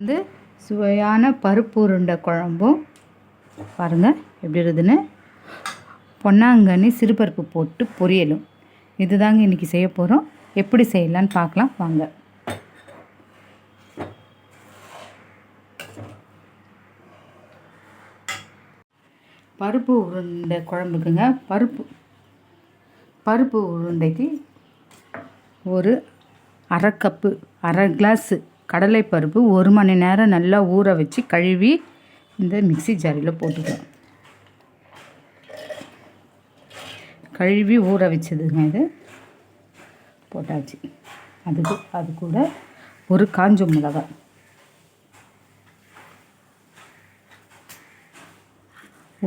வந்து சுவையான பருப்பு உருண்டை குழம்பும் பாருங்கள் எப்படி இருக்குதுன்னு பொன்னாங்கண்ணி சிறுபருப்பு போட்டு பொரியலும். இதுதாங்க இன்றைக்கி செய்ய போகிறோம் எப்படி செய்யலான்னு பார்க்கலாம். வாங்க. பருப்பு உருண்டை குழம்புக்குங்க. பருப்பு பருப்பு உருண்டைக்கு ஒரு அரை கப்பு அரை கிளாஸு கடலைப்பருப்பு ஒரு மணி நேரம் நல்லா ஊற வச்சு கழுவி இந்த மிக்ஸி ஜாரியில் போட்டுக்கலாம் கழுவி ஊற வச்சதுங்க இது. போட்டாச்சு. அதுக்கு அது கூட ஒரு காஞ்ச மிளகாய்.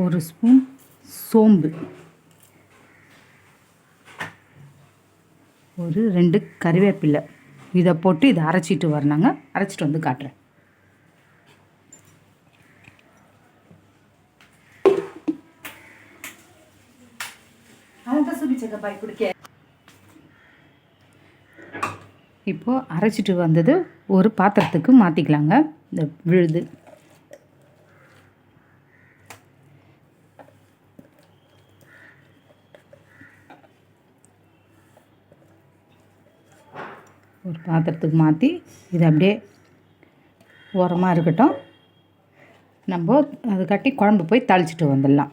ஒரு ஸ்பூன் சோம்பு. ஒரு ரெண்டு கறிவேப்பிலை இதை போட்டு இதை அரைச்சிட்டு வரணுங்க. அரைச்சிட்டு வந்து காட்டுறேன். இப்போது அரைச்சிட்டு வந்தது ஒரு பாத்திரத்துக்கு மாற்றிக்கலாங்க இந்த விழுது. பாத்திரத்துக்கு மாற்றி இது அப்படியே ஓரமாக இருக்கட்டும். நம்ம அது கட்டி குழம்பு போய் தாளிச்சிட்டு வந்துடலாம்.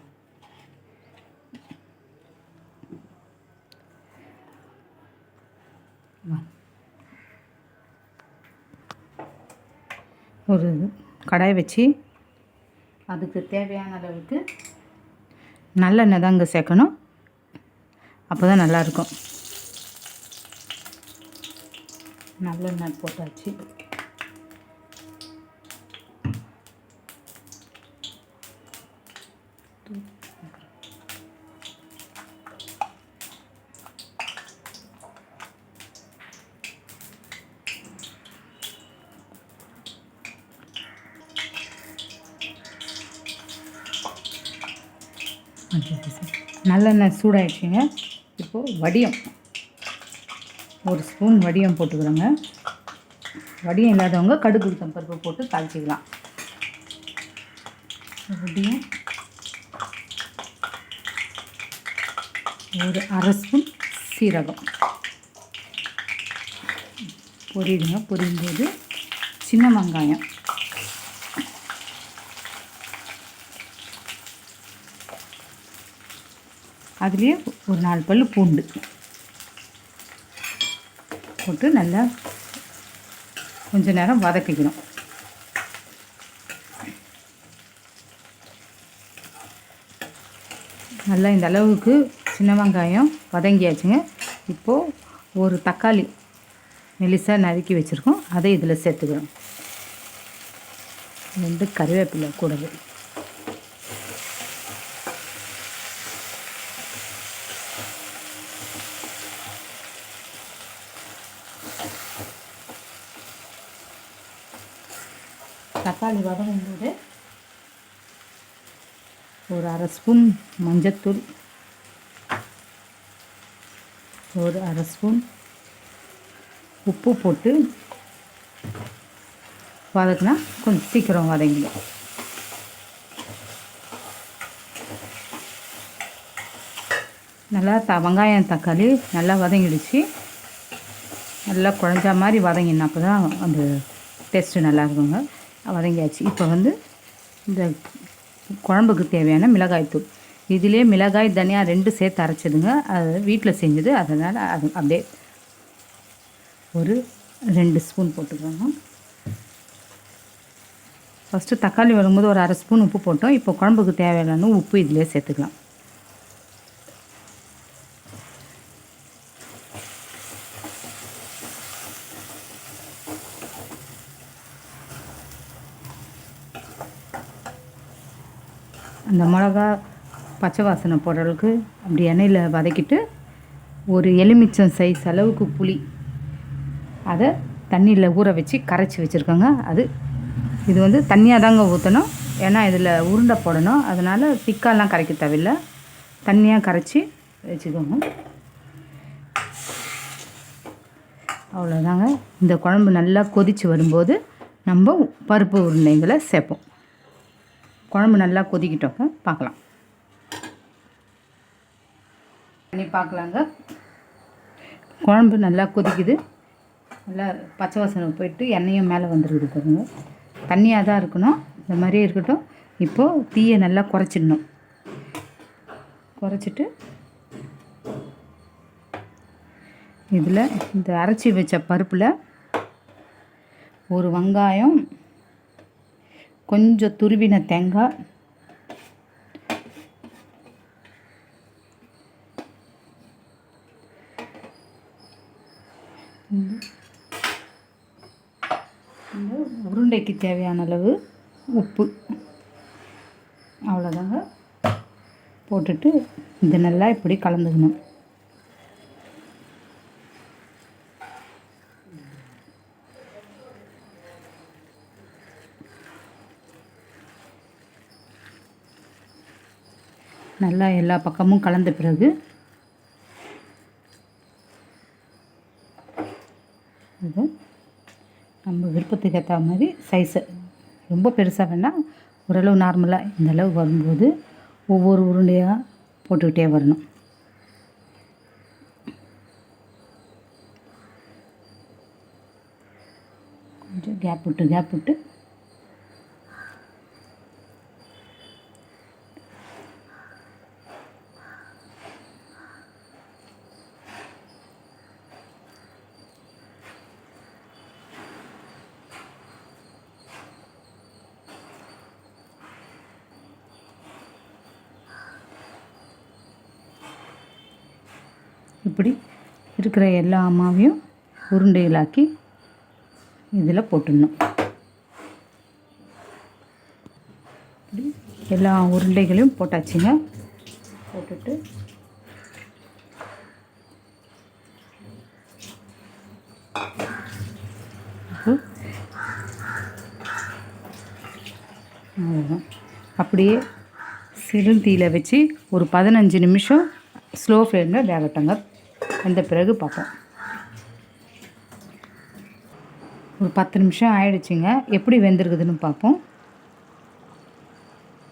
ஒரு கடாய் வச்சு அதுக்கு தேவையான அளவுக்கு நல்லெண்ணெய் தாங்க சேர்க்கணும். அப்போ தான் நல்லாயிருக்கும் நல்லெண்ணெய் போட்டாச்சு. நல்லெண்ணெய் சூடாயிடுச்சுங்க. இப்போது வடியம். ஒரு ஸ்பூன் வடியம் போட்டுக்கிறோங்க. வடியம் இல்லாதவங்க கடுகு உளுத்தம் பருப்பு போட்டு தாளிச்சிக்கலாம். வடியம் ஒரு அரை ஸ்பூன் சீரகம். பொரியுதுங்க. பொரியும் போது சின்ன வெங்காயம். அதுலேயே ஒரு நாலு பல் பூண்டு. போட்டு நல்லா கொஞ்ச நேரம் வதக்கிக்கணும். நல்லா இந்த அளவுக்கு சின்ன வெங்காயம் வதங்கியாச்சுங்க. இப்போது ஒரு தக்காளி மெலிசாக நறுக்கி வச்சுருக்கோம். அதை இதில் சேர்த்துக்கிறோம். ரெண்டு கருவேப்பிலை கூடவே. தக்காளி வதங்கும் போது ஒரு அரை ஸ்பூன் மஞ்சத்தூள் ஒரு அரை ஸ்பூன் உப்பு போட்டு வதக்குனா கொஞ்சம் சீக்கிரம் வதங்கிடும். நல்லா த வெங்காயம் தக்காளி நல்லா வதங்கிடுச்சு. நல்லா குழஞ்சா மாதிரி வதங்கினா அப்போ தான் அந்த டேஸ்ட்டு நல்லா இருக்குங்க. வதங்கியாச்சு. இப்போ வந்து இந்த குழம்புக்கு தேவையான மிளகாய்த்தூள் இதிலே மிளகாய் தனியாக ரெண்டு சேர்த்து அரைச்சதுங்க. அது வீட்டில் செஞ்சது. அதனால் அது அப்படியே ஒரு ரெண்டு ஸ்பூன் போட்டுக்கோங்க. ஃபஸ்ட்டு தக்காளி வரும்போது ஒரு அரை ஸ்பூன் உப்பு போட்டோம். இப்போ குழம்புக்கு தேவையான உப்பு இதிலே சேர்த்துக்கலாம். அந்த மிளகா பச்சை வாசனை போடுற அளவுக்கு அப்படி எண்ணெயில் வதக்கிட்டு ஒரு எலுமிச்சம் சைஸ் அளவுக்கு புளி. அதை தண்ணியில் ஊற வச்சு கரைச்சி வச்சுருக்கோங்க. அது இது வந்து தண்ணியாக தாங்க ஊற்றணும் ஏன்னா இதில் உருண்டை போடணும். அதனால் திக்காலாம் கரைக்க தேவையில்லை. தண்ணியாக கரைச்சி வச்சுக்கோங்க. அவ்வளோதாங்க இந்த குழம்பு நல்லா கொதித்து வரும்போது நம்ம பருப்பு உருண்டைங்களை சேர்ப்போம். குழம்பு நல்லா கொதிக்கிட்டோங்க பார்க்கலாம். பண்ணி பார்க்கலாங்க. குழம்பு நல்லா கொதிக்குது. நல்லா பச்சை வாசனை போயிட்டு எண்ணெயும் மேலே வந்துருக்குது பாருங்க. தண்ணியாக தான் இருக்கணும். இந்த மாதிரியே இருக்கட்டும். இப்போது தீயை நல்லா குறைச்சிடணும். குறைச்சிட்டு இதில் இந்த அரைச்சி வச்ச பருப்பில் ஒரு வெங்காயம் கொஞ்சம் துருவின தேங்காய். உருண்டைக்கு தேவையான அளவு உப்பு. அவ்வளோதாங்க போட்டுட்டு இது நல்லா இப்படி கலந்துக்கணும். நல்லா எல்லா பக்கமும் கலந்த பிறகு இது நம்ம விருப்பத்துக்கு ஏற்ற மாதிரி சைஸு ரொம்ப பெருசாக வேணால் ஓரளவு நார்மலாக இந்தளவு வரும்போது ஒவ்வொரு உருண்டையாக போட்டுக்கிட்டே வரணும். கொஞ்சம் கேப் விட்டு கேப் விட்டு இப்படி இருக்கிற எல்லா மாவையும் உருண்டைகளாக்கி இதில் போட்டுடணும். இப்படி எல்லா உருண்டைகளையும் போட்டாச்சுங்க. போட்டுட்டு அவ்வளோதான் அப்படியே சிறு வச்சு ஒரு பதினஞ்சு நிமிஷம் ஸ்லோ ஃப்ளேமில் வேகட்டங்க. வெந்த பிறகு பார்ப்போம். ஒரு பத்து நிமிஷம் ஆயிடுச்சுங்க. எப்படி வெந்திருக்குதுன்னு பார்ப்போம்.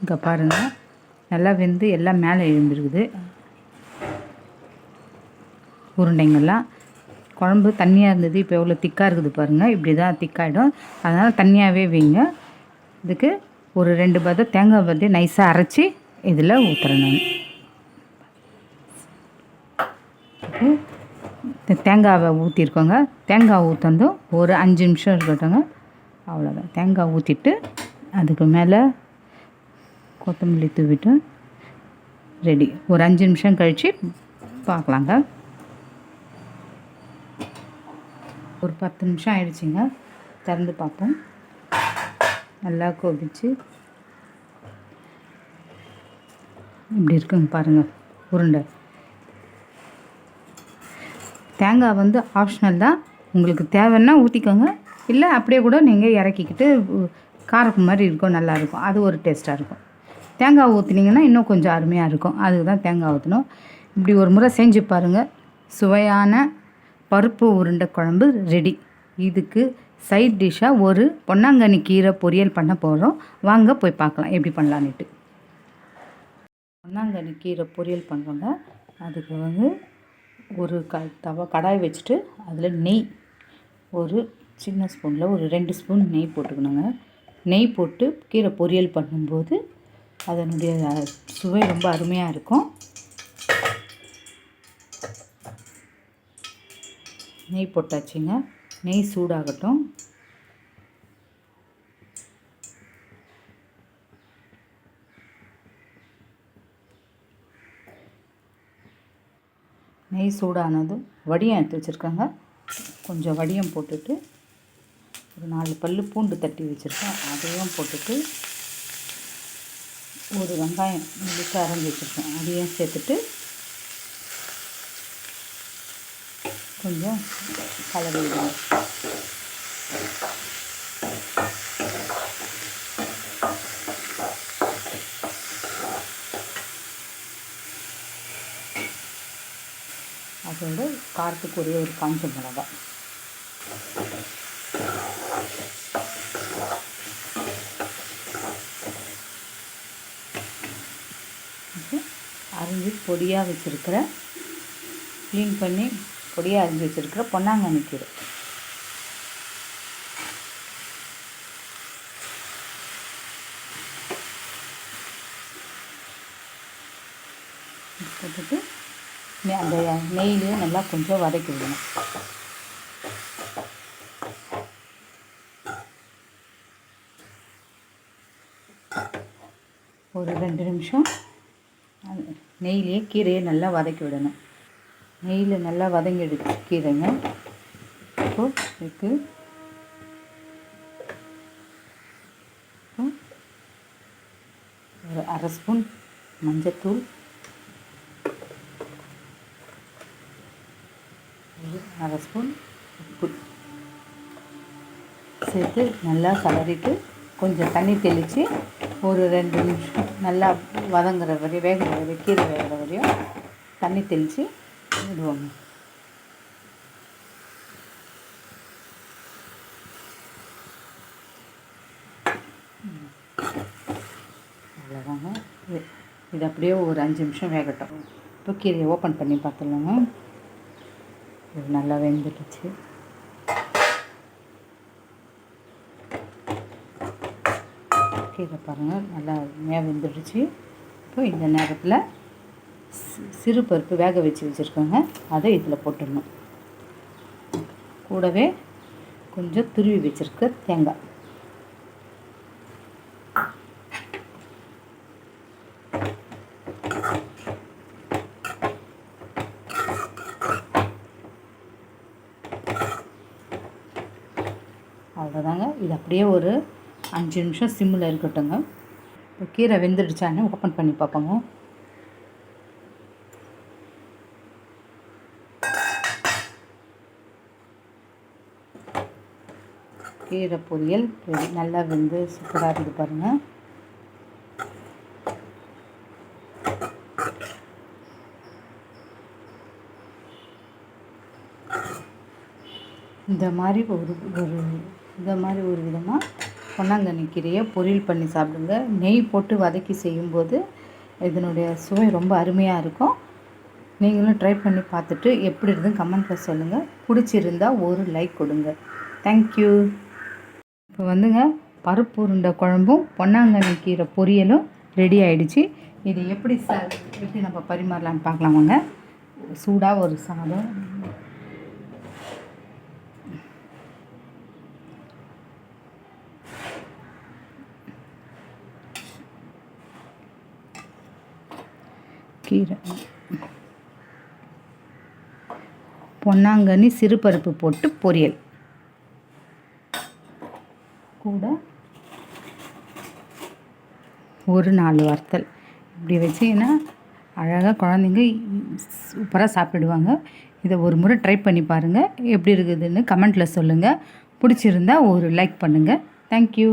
இங்கே பாருங்கள் நல்லா வெந்து எல்லாம் மேலே எழுந்திருக்குது. உருண்டைங்கள்லாம் குழம்பு தண்ணியாக இருந்தது. இப்போ எவ்வளோ திக்காக இருக்குது பாருங்கள் இப்படி தான் திக்காகிடும் அதனால் தண்ணியாகவே வைங்க. இதுக்கு ஒரு ரெண்டு பதம் தேங்காய் பதை நைஸாக அரைச்சி இதில் ஊற்றுறேன் நான் தேங்காவை ஊற்றிருக்கோங்க தேங்காய் ஊற்றந்தும் ஒரு அஞ்சு நிமிஷம் இருக்கட்டுங்க. அவ்வளோதான் தேங்காய் ஊற்றிட்டு அதுக்கு மேலே கொத்தமல்லி தூவிட்டு ரெடி ஒரு அஞ்சு நிமிஷம் கழித்து பார்க்கலாங்க. ஒரு பத்து நிமிஷம் ஆயிடுச்சுங்க. திறந்து பார்ப்போம். நல்லா கொதிச்சு. இப்படி இருக்குங்க பாருங்கள் உருண்டை. தேங்காய் வந்து ஆப்ஷனல் தான். உங்களுக்கு தேவைன்னா ஊற்றிக்கோங்க இல்லை அப்படியே கூட நீங்கள் இறக்கிக்கிட்டு காரக்கு காரப்பு மாதிரி இருக்கும் நல்லாயிருக்கும் அது ஒரு டேஸ்ட்டாக இருக்கும். தேங்காய் ஊற்றுனீங்கன்னா இன்னும் கொஞ்சம் அருமையாக இருக்கும். அதுக்கு தான் தேங்காய் ஊற்றணும் இப்படி ஒரு முறை செஞ்சு பாருங்கள் சுவையான பருப்பு உருண்டை குழம்பு ரெடி இதுக்கு சைட் டிஷ்ஷாக ஒரு பொன்னாங்கண்ணி கீரை பொரியல் பண்ண போகிறோம் வாங்க போய் பார்க்கலாம். எப்படி பண்ணலான்னுட்டு பொன்னாங்கண்ணி கீரை பொரியல் பண்ணுறோங்க அதுக்கு வந்து ஒரு க தவா கடாய் வச்சுட்டு அதில் நெய் ஒரு சின்ன ஸ்பூனில் ஒரு ரெண்டு ஸ்பூன் நெய் போட்டுக்கணுங்க. நெய் போட்டு கீரை பொரியல் பண்ணும்போது அதனுடைய சுவை ரொம்ப அருமையாக இருக்கும். நெய் போட்டாச்சுங்க. நெய் சூடாகட்டும். நெய் சூடானதும் வடியம் எடுத்து வச்சுருக்காங்க. கொஞ்சம் வடியம் போட்டுட்டு ஒரு நாலு பல் பூண்டு தட்டி வச்சுருக்கேன். அதையும் போட்டுட்டு ஒரு வெங்காயம் முழுக்க அரைஞ்சி வச்சுருக்கேன். அதையும் சேர்த்துட்டு கொஞ்சம் கலவை இதோட காரத்துக்குரிய ஒரு காஞ்ச மிளகா அரிஞ்சு பொடியாக வச்சுருக்கிற க்ளீன் பண்ணி பொடியாக அரிஞ்சு வச்சுருக்கிற பொன்னாங்கண்ணி கீரை. அந்த நெய்லேயே நல்லா கொஞ்சம் வதக்கி விடணும். ஒரு ரெண்டு நிமிஷம் அந்த நெய்லேயே கீரையை நல்லா வதக்கி விடணும். நெய்யில் நல்லா வதங்கி எடுத்து கீரைங்க. இப்போ இதுக்கு ஒரு அரை ஸ்பூன் மஞ்சத்தூள் ஒரு அரை ஸ்பூன் உப்பு சேர்த்து நல்லா கலரிட்டு கொஞ்சம் தண்ணி தெளித்து ஒரு ரெண்டு நிமிஷம் நல்லா வதங்குற வரையும் வேகிற வரையும் கீரை வேகிற வரையும் தண்ணி தெளித்து விடுவோங்க. அவ்வளோதாங்க இது இது அப்படியே ஒரு அஞ்சு நிமிஷம் வேகட்டும். இப்போ கீரையை ஓப்பன் பண்ணி பார்த்துடலாங்க. இது நல்லா வெந்துடுச்சு. கீழே பாருங்கள் நல்லா மே வெந்துடுச்சு. இப்போ இந்த நேரத்தில் சி- சிறு பருப்பு வேக வச்சு வச்சுருக்கோங்க. அதை இதில் போட்டுடணும். கூடவே கொஞ்சம் துருவி வச்சுருக்க தேங்காய். அவ்வளோதாங்க இது அப்படியே ஒரு அஞ்சு நிமிஷம் சிம்மில் இருக்கட்டுங்க இப்போ கீரை வெந்துடுச்சான்னு ஓப்பன் பண்ணி பார்ப்போங்க. கீரை பொரியல் நல்லா வெந்து சூப்பராக இருக்குது பாருங்கள் இந்த மாதிரி ஒரு ஒரு இந்த மாதிரி ஒரு விதமாக பொன்னாங்கண்ணி கீரையை பொரியல் பண்ணி சாப்பிடுங்க. நெய் போட்டு வதக்கி செய்யும்போது இதனுடைய சுவை ரொம்ப அருமையாக இருக்கும். நீங்களும் ட்ரை பண்ணி பார்த்துட்டு எப்படி இருக்குன்னு கமெண்ட்டில் சொல்லுங்கள் பிடிச்சிருந்தா ஒரு லைக் கொடுங்க. தேங்க்யூ இப்போ வந்துங்க பருப்பு உருண்டை குழம்பும் பொன்னாங்கண்ணி கீரை பொரியலும் ரெடி ஆகிடுச்சு இது எப்படி சார் எப்படி நம்ம பரிமாறலாம்னு பார்க்கலாமாங்க. சூடாக ஒரு சாதம். கீரை. பொன்னாங்கண்ணி சிறுபருப்பு போட்டு பொரியல். கூட ஒரு நாலு வறுத்தல். இப்படி வச்சிங்கன்னா அழகாக குழந்தைங்க சூப்பராக சாப்பிடுவாங்க. இதை ஒரு முறை ட்ரை பண்ணி பாருங்கள் எப்படி இருக்குதுன்னு கமெண்ட்டில் சொல்லுங்கள் பிடிச்சிருந்தா ஒரு லைக் பண்ணுங்கள் தேங்க்யூ